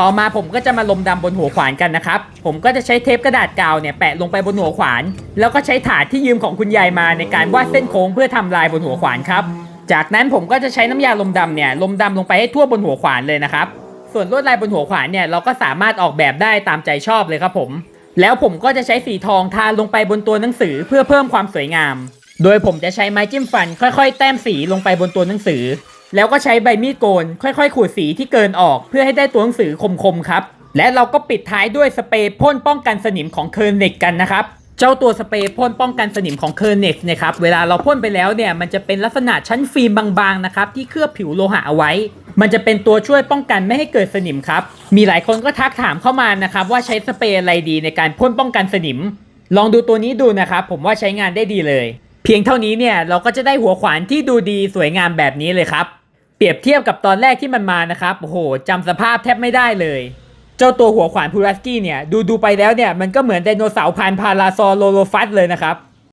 ต่อมาผมก็จะมาลมดำบนหัวขวานกันนะครับ ผมก็จะใช้เทปกระดาษกาวเนี่ยแปะลงไปบนหัวขวาน แล้วก็ใช้ถาดที่ยืมของคุณยายมาในการวาดเส้นโค้งเพื่อทำลายบนหัวขวานครับ จากนั้นผมก็จะใช้น้ำยาลมดำเนี่ยลมดำลงไปให้ทั่วบนหัวขวานเลยนะครับ ส่วนลวดลายบนหัวขวานเนี่ยเราก็สามารถออกแบบได้ตามใจชอบเลยครับผม แล้วผมก็จะใช้สีทองทาลงไปบนตัวหนังสือเพื่อเพิ่มความสวยงาม โดยผมจะใช้ไม้จิ้มฟัน ค่อย ๆ แต้มสีลงไปบนตัวหนังสือ แล้วก็ใช้ใบมีดโกน ค่อยๆ ขูดสีที่เกินออก เพื่อให้ได้ตัวหนังสือคมๆครับ และเราก็ปิดท้ายด้วยสเปรย์พ่นป้องกันสนิมของเคิร์เน็กกันนะครับเจ้าตัวสเปรย์พ่นป้องกันสนิมของเคิร์เน็กเนี่ยครับ เวลาเราพ่นไปแล้วเนี่ย มันจะเป็นลักษณะชั้นฟิล์มบางๆนะครับ ที่เคลือบผิวโลหะเอาไว้ มันจะเป็นตัวช่วยป้องกันไม่ให้เกิดสนิมครับ มีหลายคนก็ทักถามเข้ามานะครับ ว่าใช้สเปรย์อะไรดีในการพ่นป้องกันสนิม ลองดูตัวนี้ดูนะครับ ผมว่าใช้งานได้ดีเลย เพียงเท่านี้เนี่ยเราก็จะได้หัวขวานที่ดูดีสวยงามแบบนี้เลยครับ เปรียบเทียบกับตอนแรกที่มันมานะครับโอ้โหจำสภาพแทบไม่ได้เลย เจ้าตัวหัวขวานพูรัสกี้เนี่ย ดูดูไปแล้วเนี่ย มันก็เหมือนไดโนเสาร์พันธุ์พาราซอโลโลฟัสเลยนะครับ